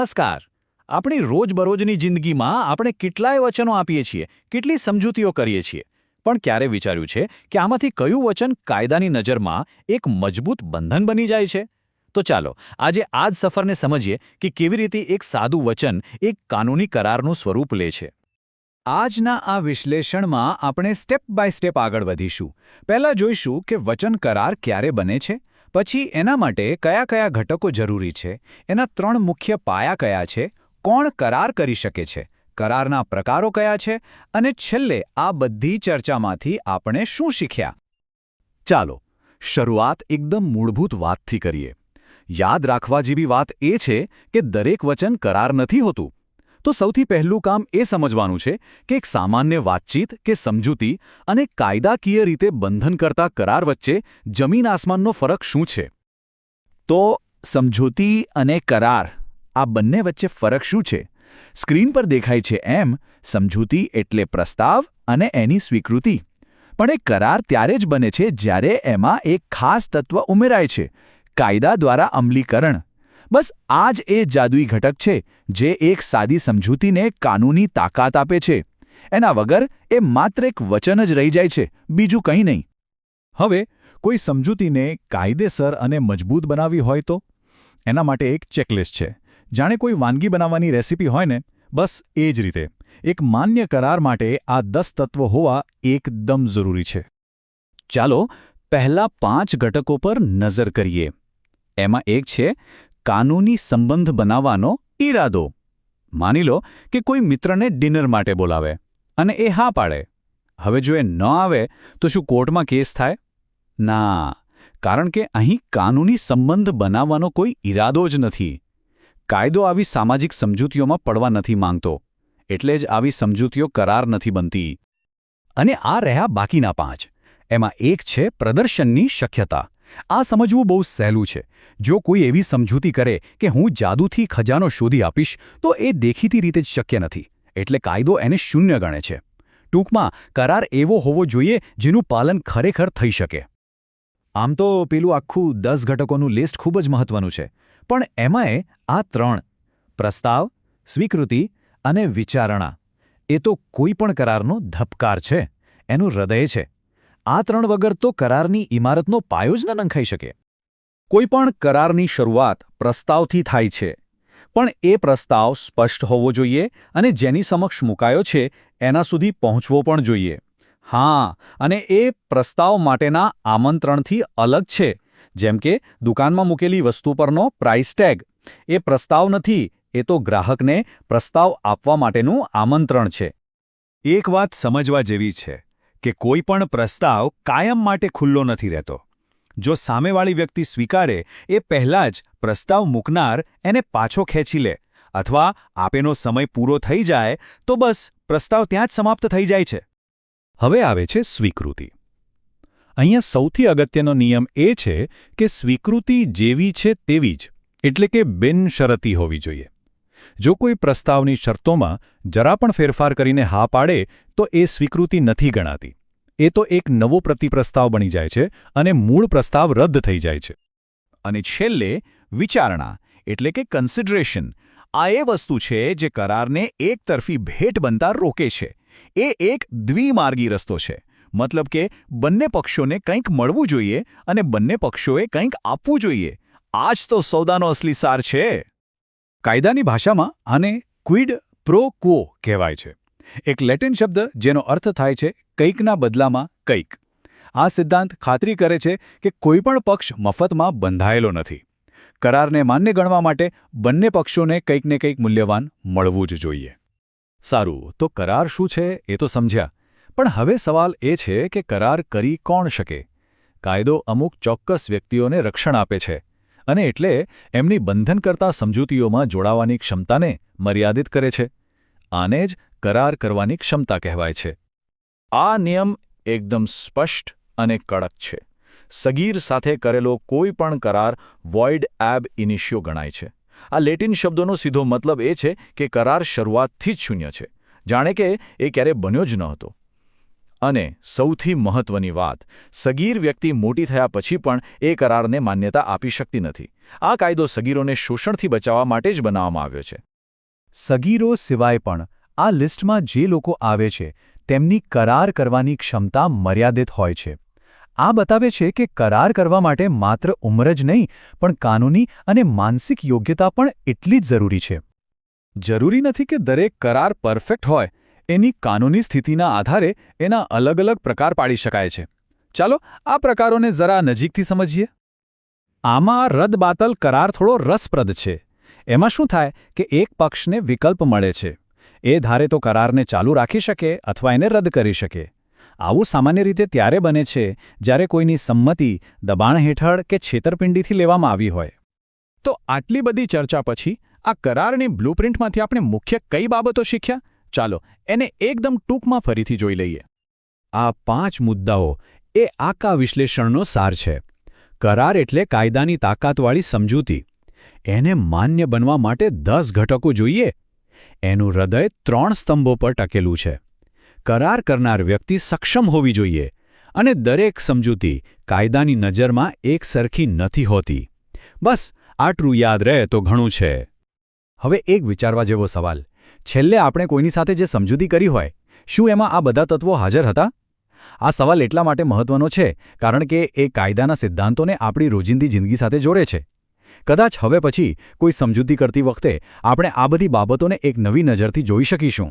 નમસ્કાર. આપણી રોજબરોજની જિંદગીમાં આપણે કેટલાય વચનો આપીએ છીએ, કેટલી સમજૂતીઓ કરીએ છીએ. પણ ક્યારે વિચાર્યું છે કે આમાંથી કયું વચન કાયદાની નજરમાં એક મજબૂત બંધન બની જાય છે? તો ચાલો, આજે આ જ સફરને સમજીએ કે કેવી રીતે એક સાદું વચન એક કાનૂની કરારનું સ્વરૂપ લે છે. આજના આ વિશ્લેષણમાં આપણે સ્ટેપ બાય સ્ટેપ આગળ વધીશું. પહેલાં જોઈશું કે વચન કરાર ક્યારે બને છે. પછી એના માટે કયા કયા ઘટકો જરૂરી છે? એના ત્રણ મુખ્ય પાયા કયા છે? કોણ કરાર કરી શકે છે? કરારના પ્રકારો કયા છે? અને છેલ્લે આ બધી ચર્ચામાંથી આપણે શું શીખ્યા? ચાલો, શરૂઆત એકદમ મૂળભૂત વાતથી કરીએ. યાદ રાખવા જેવી વાત એ છે કે દરેક વચન કરાર નથી હોતું. તો સૌથી પહેલું કામ એ સમજવાનું છે કે એક સામાન્ય વાતચીત કે સમજૂતી અને કાયદાકીય રીતે બંધન કરતા કરાર વચ્ચે જમીન આસમાનનો ફરક શું છે? તો સમજૂતી અને કરાર, આ બંને વચ્ચે ફરક શું છે? સ્ક્રીન પર દેખાય છે એમ, સમજૂતી એટલે પ્રસ્તાવ અને એની સ્વીકૃતિ. પણ એ કરાર ત્યારે જ બને છે જ્યારે એમાં એક ખાસ તત્વ ઉમેરાય છે, કાયદા દ્વારા અમલીકરણ. બસ આ જ એ જાદુઈ ઘટક છે, જે એક સાદી સમજૂતીને કાનૂની તાકાત આપે છે. એના વગર એ માત્ર એક વચન જ રહી જાય છે, બીજું કંઈ નહીં. હવે, કોઈ સમજૂતીને કાયદેસર અને મજબૂત બનાવવી હોય તો? એના માટે એક ચેકલિસ્ટ છે. જાણે કોઈ વાનગી બનાવવાની રેસીપી હોય ને? બસ એ જ રીતે. એક માન્ય કરાર માટે આ દસ તત્વો હોવા એકદમ જરૂરી છે. ચાલો પહેલા પાંચ ઘટકો પર નજર કરીએ. એમાં એક છે કાનૂની સંબંધ બનાવવાનો ઈરાદો. માની લો કે કોઈ મિત્રને ડિનર માટે બોલાવે અને એ હા પાડે. હવે જો એ ન આવે, તો શું કોર્ટમાં કેસ થાય? ના, કારણ કે અહીં કાનૂની સંબંધ બનાવવાનો કોઈ ઈરાદો જ નથી. કાયદો આવી સામાજિક સમજૂતીઓમાં પડવા નથી માંગતો. એટલે જ આવી સમજૂતીઓ કરાર નથી બનતી. અને આ રહ્યા બાકીના પાંચ. એમાં એક છે પ્રદર્શનની શક્યતા. આ સમજવું બહુ સહેલું છે. જો કોઈ એવી સમજૂતી કરે કે હું જાદુથી ખજાનો શોધી આપીશ, તો એ દેખીતી રીતે જ શક્ય નથી. એટલે કાયદો એને શૂન્ય ગણે છે. ટૂંકમાં, કરાર એવો હોવો જોઈએ જેનું પાલન ખરેખર થઈ શકે. આમ તો પેલું આખું દસ ઘટકોનું લિસ્ટ ખૂબ જ મહત્વનું છે. પણ એમાંય આ ત્રણ પ્રસ્તાવ, સ્વીકૃતિ અને વિચારણા એ તો કોઈ પણ કરારનો ધબકાર છે. એનું હૃદય છે. આ ત્રણ વગર તો કરારની ઇમારતનો પાયો જ ન નંખાઈ શકે. કોઈપણ કરારની શરૂઆત પ્રસ્તાવથી થાય છે. પણ એ પ્રસ્તાવ સ્પષ્ટ હોવો જોઈએ અને જેની સમક્ષ મુકાયો છે એના સુધી પહોંચવો પણ જોઈએ. હા, અને એ પ્રસ્તાવ માટેના આમંત્રણથી અલગ છે. જેમ કે, દુકાનમાં મૂકેલી વસ્તુ પરનો પ્રાઇસ ટેગ એ પ્રસ્તાવ નથી, એ તો ગ્રાહકને પ્રસ્તાવ આપવા માટેનું આમંત્રણ છે. એક વાત સમજવા જેવી છે. કે કોઈ પણ પ્રસ્તાવ કાયમ માટે ખુલ્લો નથી રહેતો. જો સામેવાળી વ્યક્તિ સ્વીકારે, એ પહેલાં જ પ્રસ્તાવ મૂકનાર એને પાછો ખેંચી લે, અથવા આપેનો સમય પૂરો થઈ જાય, તો બસ પ્રસ્તાવ ત્યાં જ સમાપ્ત થઈ જાય છે. હવે આવે છે સ્વીકૃતિ. અહીંયા સૌથી અગત્યનો નિયમ એ છે કે સ્વીકૃતિ જેવી છે તેવી જ, એટલે કે બિનશરતી હોવી જોઈએ. જો કોઈ પ્રસ્તાવની શરતોમાં જરા પણ ફેરફાર કરીને હા પાડે, તો એ સ્વીકૃતિ નથી ગણાતી. એ તો એક નવો પ્રતિપ્રસ્તાવ બની જાય છે અને મૂળ પ્રસ્તાવ રદ થઈ જાય છે. અને છેલ્લે, વિચારણા, એટલે કે કન્સિડરેશન આ એ વસ્તુ છે જે કરારને એકતરફી ભેટ બનતા રોકે છે. એ એક દ્વિમાર્ગી રસ્તો છે. મતલબ કે, બંને પક્ષોને કંઈક મળવું જોઈએ અને બંને પક્ષોએ કંઈક આપવું જોઈએ. આ જ તો સૌદાનો અસલી સાર છે. કાયદાની ભાષામાં આને ક્વિડ પ્રો ક્વો કહેવાય છે. એક લેટિન શબ્દ જેનો અર્થ થાય છે કંઈકના બદલામાં કંઈક. આ સિદ્ધાંત ખાતરી કરે છે કે કોઈપણ પક્ષ મફતમાં બંધાયેલો નથી. કરારને માન્ય ગણવા માટે બંને પક્ષોને કંઈક ને કંઈક મૂલ્યવાન મળવું જ જોઈએ. સારું, તો કરાર શું છે એ તો સમજ્યા. પણ હવે સવાલ એ છે કે કરાર કરી કોણ શકે? કાયદો અમુક ચોક્કસ વ્યક્તિઓને રક્ષણ આપે છે. અને એટલે એમની બંધન કરતા સમજૂતીઓમાં જોડાવાની ક્ષમતાને મર્યાદિત કરે છે. આને જ કરાર કરવાની ક્ષમતા કહેવાય છે. આ નિયમ એકદમ સ્પષ્ટ અને કડક છે. સગીર સાથે કરેલો કોઈ પણ કરાર વોઇડ એબ ઇનિશિયો ગણાય છે. આ લેટિન શબ્દોનો સીધો મતલબ એ છે કે કરાર શરૂઆતથી જ શૂન્ય છે. જાણે કે એ ક્યારે બન્યો જ ન હતો અને સૌથી મહત્વની વાત, સગીર વ્યક્તિ મોટી થયા પછી પણ એ કરારને માન્યતા આપી શકતી નથી. આ કાયદો સગીરોને શોષણથી બચાવવા માટે જ બનાવવામાં આવ્યો છે. સગીરો સિવાય પણ આ લિસ્ટમાં જે લોકો આવે છે, તેમની કરાર કરવાની ક્ષમતા મર્યાદિત હોય છે. આ બતાવે છે કે કરાર કરવા માટે માત્ર ઉંમર જ નહીં, પણ કાનૂની અને માનસિક યોગ્યતા પણ એટલી જ જરૂરી છે. જરૂરી નથી કે દરેક કરાર પરફેક્ટ હોય એની કાનૂની સ્થિતિના આધારે એના અલગ અલગ પ્રકાર પાડી શકાય છે. ચાલો આ પ્રકારોને જરા નજીકથી સમજીએ. આમાં રદબાતલ કરાર થોડો રસપ્રદ છે. એમાં શું થાય કે એક પક્ષને વિકલ્પ મળે છે. એ ધારે તો કરારને ચાલુ રાખી શકે અથવા એને રદ કરી શકે. આવું સામાન્ય રીતે ત્યારે બને છે જ્યારે કોઈની સંમતિ, દબાણ હેઠળ કે છેતરપિંડીથી લેવામાં આવી હોય. તો આટલી બધી ચર્ચા પછી આ કરારની બ્લુપ્રિન્ટમાંથી આપણે મુખ્ય કઈ બાબતો શીખ્યા? ચાલો, એને એકદમ ટૂંકમાં ફરીથી જોઈ લઈએ. આ પાંચ મુદ્દાઓ એ આકા વિશ્લેષણનો સાર છે. કરાર એટલે કાયદાની તાકાતવાળી સમજૂતી. એને માન્ય બનવા માટે દસ ઘટકો જોઈએ. એનું હૃદય ત્રણ સ્તંભો પર ટકેલું છે. કરાર કરનાર વ્યક્તિ સક્ષમ હોવી જોઈએ અને દરેક સમજૂતી કાયદાની નજરમાં એક સરખી નથી હોતી. બસ, આટલું યાદ રહે તો ઘણું છે. હવે એક વિચારવા જેવો સવાલ. છેલ્લે આપણે કોઈની સાથે જે સમજૂતી કરી હોય, શું એમાં આ બધા તત્વો હાજર હતા? આ સવાલ એટલા માટે મહત્વનો છે, કારણ કે એ કાયદાના સિદ્ધાંતોને આપણી રોજિંદી જિંદગી સાથે જોડે છે. કદાચ હવે પછી કોઈ સમજૂતી કરતી વખતે આપણે આ બધી બાબતોને એક નવી નજરથી જોઈ શકીશું.